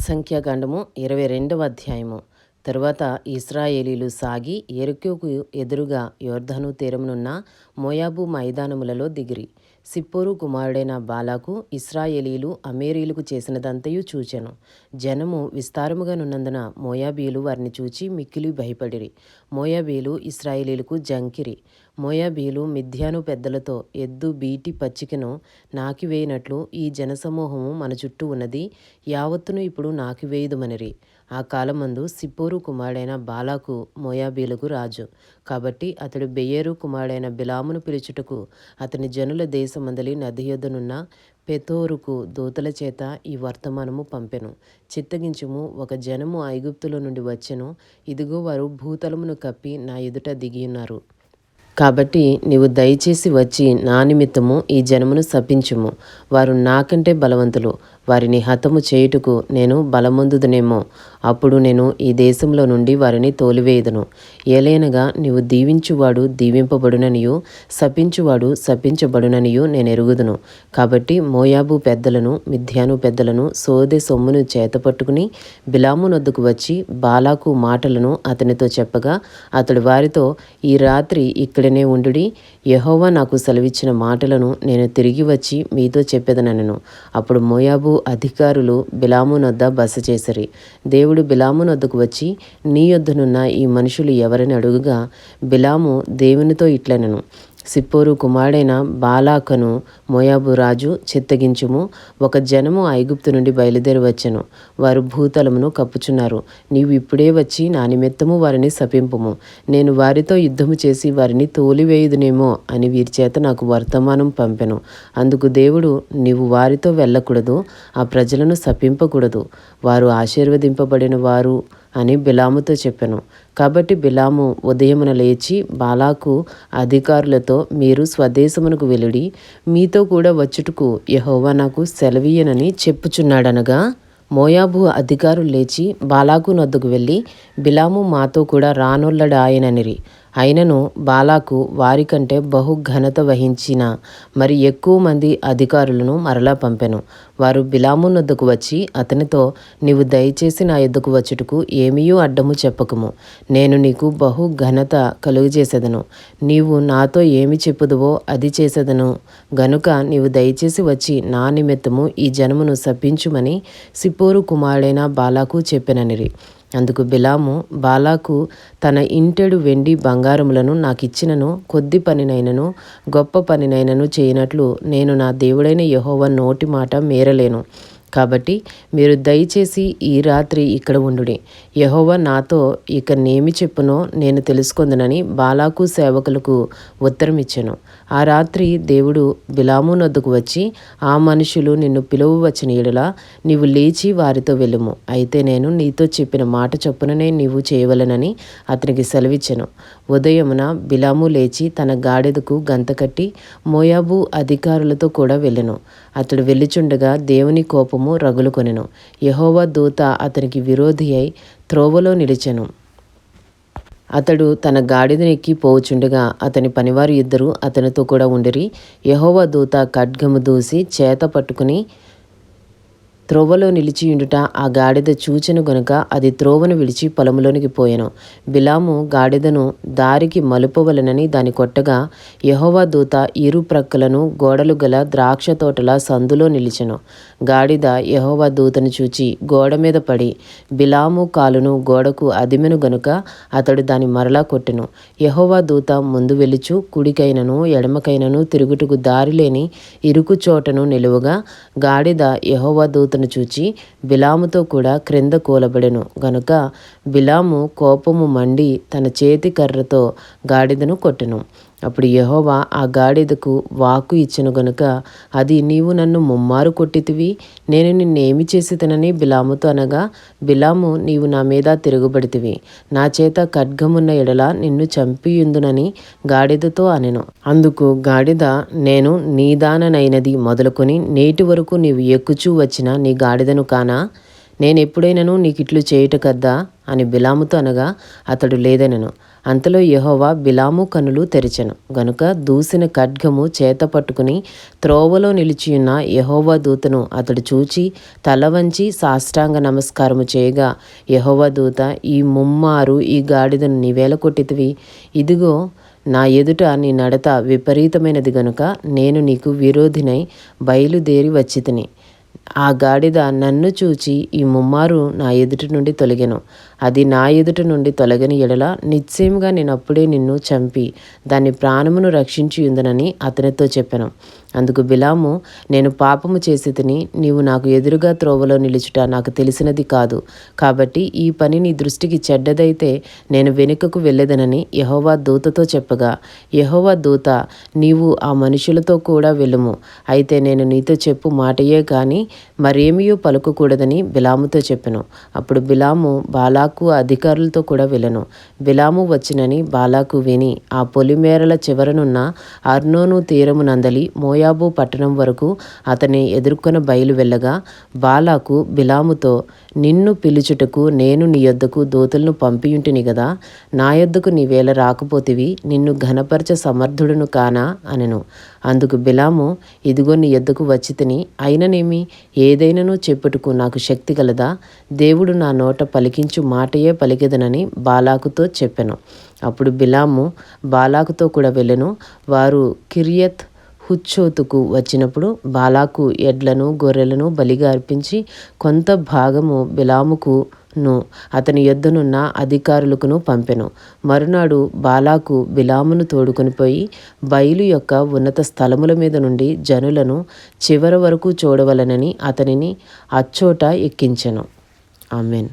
సంఖ్యాకాండము ఇరవై రెండవ అధ్యాయము. తరువాత ఇస్రాయేలీలు సాగి ఎరుకుకు ఎదురుగా యోర్ధను తీరమునున్న మోయాబు మైదానములలో దిగిరి. సిప్పోరు కుమారుడైన బాలాకు ఇస్రాయేలీలు అమేరీలకు చేసినదంతయు చూచెను. జనము విస్తారముగా నున్నందున మోయాబీలు వారిని చూచి మిక్కిలి భయపడిరి. మోయాబీలు ఇస్రాయేలీలకు జంకిరి. మోయాబీలు మిథ్యాను పెద్దలతో ఎద్దు బీటి పచ్చికను నాకివేయినట్లు ఈ జనసమూహము మన చుట్టూ ఉన్నది. యావత్తును ఇప్పుడు నాకివేయుదుమనిరి. ఆ కాలమందు సిప్పోరు కుమారుడైన బాలాకు మోయాబీలకు రాజు. కాబట్టి అతడు బెయ్యరు కుమారుడైన బిలామును పిలుచుటకు అతని జనుల దేశమందలి నది యొద్దనున్న పెతోరుకు దూతల చేత ఈ వర్తమానము పంపెను. చిత్తగించుము ఒక జనము ఐగుప్తుల నుండి వచ్చెను. ఇదిగో వారు భూతలమును కప్పి నా ఎదుట దిగియున్నారు. కాబట్టి నీవు దయచేసి వచ్చి నా నిమిత్తము ఈ జనమును శపించుము. వారు నాకంటే బలవంతులు. వారిని హతము చేయుటకు నేను బలముందుదునేమో. అప్పుడు నేను ఈ దేశంలో నుండి వారిని తోలివేయదును. ఏలైనగా నీవు దీవించువాడు దీవింపబడుననియు శపించువాడు శపించబడుననియు నేను ఎరుగుదును. కాబట్టి మోయాబు పెద్దలను మిథ్యాను పెద్దలను సోదె సొమ్మును చేతపట్టుకుని బిలామునొద్దుకు వచ్చి బాలాకు మాటలను అతనితో చెప్పగా అతడు వారితో ఈ రాత్రి ఇక్కడనే ఉండుడి యహోవా నాకు సెలవిచ్చిన మాటలను నేను తిరిగి వచ్చి మీతో చెప్పేదనను అప్పుడు మోయాబు అధికారులు బిలామునొద్ద బస చేసిరి. దేవుడు బిలామునొద్దకు వచ్చి నీ యొద్దనున్న ఈ మనుషులు ఎవరని అడుగుగా బిలాము దేవునితో ఇట్లనను. సిప్పోరు కుమారుడైన బాలాకను మోయాబు రాజు చిత్తగించుము. ఒక జనము ఐగుప్తు నుండి బయలుదేరి వచ్చెను వారు భూతలమును కప్పుచున్నారు. నీవు ఇప్పుడే వచ్చి నా నిమిత్తము వారిని శపింపుము. నేను వారితో యుద్ధము చేసి వారిని తోలివేయుదునేమో అని వీరి చేత నాకు వర్తమానం పంపెను. అందుకు దేవుడు నీవు వారితో వెళ్ళకూడదు ఆ ప్రజలను శపింపకూడదు. వారు ఆశీర్వదింపబడిన వారు అని బిలాముతో చెప్పెను. కాబట్టి బిలాము ఉదయమున లేచి బాలాకు అధికారులతో మీరు స్వదేశమునకు వెలుడి మీతో కూడా వచ్చుటకు యహోవా నాకు సెలవీయనని చెప్పుచున్నాడనగా మోయాబు అధికారులు లేచి బాలాకు నొద్దకు వెళ్ళి బిలాము మాతో కూడా రానుల్లడాయననిరి. అయినను బాలాకు వారికంటే బహు ఘనత వహించిన మరి ఎక్కువ మంది అధికారులను మరలా పంపెను. వారు బిలామునొద్దకు వచ్చి అతనితో నీవు దయచేసి నా ఎద్దుకు వచ్చుటకు ఏమీయూ అడ్డము చెప్పకము. నేను నీకు బహు ఘనత కలుగజేసేదను. నీవు నాతో ఏమి చెప్పుదువో అది చేసేదను. గనుక నీవు దయచేసి వచ్చి నా నిమిత్తము ఈ జనమును శపించుమని సిపోరు కుమారుడైన బాలాకు చెప్పెననిరి. అందుకు బిలాము బాలాకు తన ఇంటెడు వెండి బంగారములను నాకిచ్చినను కొద్ది పనినైనను గొప్ప పనినైనను చేయనట్లు నేను నా దేవుడైన యహోవ నోటి మాట మేరలేను. కాబట్టి మీరు దయచేసి ఈ రాత్రి ఇక్కడ ఉండుడి. యహోవ నాతో ఇక నేమి చెప్పునో నేను తెలుసుకుందనని బాలాకు సేవకులకు ఉత్తరం ఇచ్చాను ఆ రాత్రి దేవుడు బిలాము నొద్దుకు వచ్చి ఆ మనుషులు నిన్ను పిలువు వచ్చిన ఏడులా నీవు లేచి వారితో వెళ్ళుము. అయితే నేను నీతో చెప్పిన మాట చొప్పుననే నీవు చేయవలనని అతనికి సెలవిచ్చను. ఉదయమున బిలాము లేచి తన గాడిదకు గంత కట్టి మోయాబు అధికారులతో కూడా వెళ్ళెను. అతడు వెళ్ళిచుండగా దేవుని కోపము రగులుకొనెను. యహోవా దూత అతనికి విరోధి అయి త్రోవలో నిలిచెను. అతడు తన గాడిదనెక్కి పోవుచుండగా అతని పనివారు ఇద్దరు అతనితో కూడా ఉండిరి. యహోవ దూత ఖడ్గము దూసి చేత పట్టుకుని త్రోవలో నిలిచియుండుట ఆ గాడిద చూచెను గనుక అది త్రోవను విడిచి పొలంలోనికి పోయెను. బిలాము గాడిదను దారికి మలుపవలనని దాని కొట్టగా యహోవా దూత ఇరు ప్రక్కలను గోడలు గల ద్రాక్ష తోటల సందులో నిలిచెను. గాడిద యహోవా దూతను చూచి గోడ మీద పడి బిలాము కాలును గోడకు అదిమెను గనుక అతడు దాని మరలా కొట్టెను. యహోవా దూత ముందు వెలుచు కుడికైనను ఎడమకైనను తిరుగుటకు దారి లేని ఇరుకు చోటను నిలువగా గాడిద యహోవా దూతను చూచి బిలాముతో కూడా క్రింద కూలబడెను. గనుక బిలాము కోపము మండి తన చేతి కర్రతో గాడిదను కొట్టెను. అప్పుడు యహోవా ఆ గాడిదకు వాకు ఇచ్చిన గనుక అది నీవు నన్ను ముమ్మారు కొట్టితివి నేను నిన్నేమి చేసితనని బిలాముతో అనగా బిలాము నీవు నా మీద తిరుగుబడితివి నా చేత ఖడ్గమున్న ఎడల నిన్ను చంపియుందునని గాడిదతో అనెను. అందుకు గాడిద నేను నీదాననైనది మొదలుకొని నేటి వరకు నీవు ఎక్కుచూ వచ్చిన నీ గాడిదను కానా? నేను ఎప్పుడైనాను నీకు ఇట్లు చేయుట కద్దా? అని బిలాముతో అనగా అతడు లేదనెను. అంతలో యహోవా బిలాము కనులు తెరిచెను. గనుక దూసిన ఖడ్గము చేత పట్టుకుని త్రోవలో నిలిచియున్న యహోవా దూతను అతడు చూచి తల వంచి సాష్టాంగ నమస్కారము చేయగా యహోవా దూత ఈ ముమ్మారు ఈ గాడిదను నీవేల కొట్టితివి. ఇదిగో నా ఎదుట నీ నడత విపరీతమైనది గనుక నేను నీకు విరోధినై బయలుదేరి వచ్చితిని. ఆ గాడిద నన్ను చూచి ఈ ముమ్మారు నా ఎదుటి నుండి తొలగెను. అది నా ఎదుట నుండి తొలగని ఎడల నిశ్చయముగా నేను అప్పుడే నిన్ను చంపి దాని ప్రాణమును రక్షించి ఉందనని అతనితో చెప్పాను. అందుకు బిలాము నేను పాపము చేసి తిని నీవు నాకు ఎదురుగా త్రోవలో నిలుచుట నాకు తెలిసినది కాదు. కాబట్టి ఈ పని నీ దృష్టికి చెడ్డదైతే నేను వెనుకకు వెళ్ళేదనని యహోవా దూతతో చెప్పగా యహోవా దూత నీవు ఆ మనుషులతో కూడా వెళ్ళుము. అయితే నేను నీతో చెప్పు మాటయే కానీ మరేమియో పలుకకూడదని బిలాముతో చెప్పెను. అప్పుడు బిలాము బాలాకు అధికారులతో కూడా వెళ్ళను. బిలాము వచ్చినని బాలాకు విని ఆ పొలిమేరల చివరనున్న అర్నోను తీరము నందలి మోయాబు పట్టణం వరకు అతని ఎదుర్కొన బయలు వెళ్ళగా బాలాకు బిలాముతో నిన్ను పిలుచుటకు నేను నీ యొద్దకు దూతలను పంపియుంటిని గదా నా యొద్దకు నీవేళ రాకపోతివి నిన్ను ఘనపరచ సమర్థుడును కానా అనెను. అందుకు బిలాము ఇదిగో నీ యొద్దకు వచ్చి తిని అయిననేమి? ఏదైనను చెప్పుటకు నాకు శక్తి గలదా? దేవుడు నా నోట పలికించు మా మాటయే పలికెదనని బాలాకుతో చెప్పెను. అప్పుడు బిలాము బాలాకుతో కూడా వెళ్ళెను. వారు కిరియత్ హుచ్చోతుకు వచ్చినప్పుడు బాలాకు ఎడ్లను గొర్రెలను బలిగా అర్పించి కొంత భాగము బిలాముకును అతని యొద్దనున్న అధికారులకును పంపెను. మరునాడు బాలాకు బిలామును తోడుకొని పోయి బయలు యొక్క ఉన్నత స్థలముల మీద నుండి జనులను చివరి వరకు చూడవలనని అతనిని అచ్చోట ఎక్కించెను. ఆమెన్.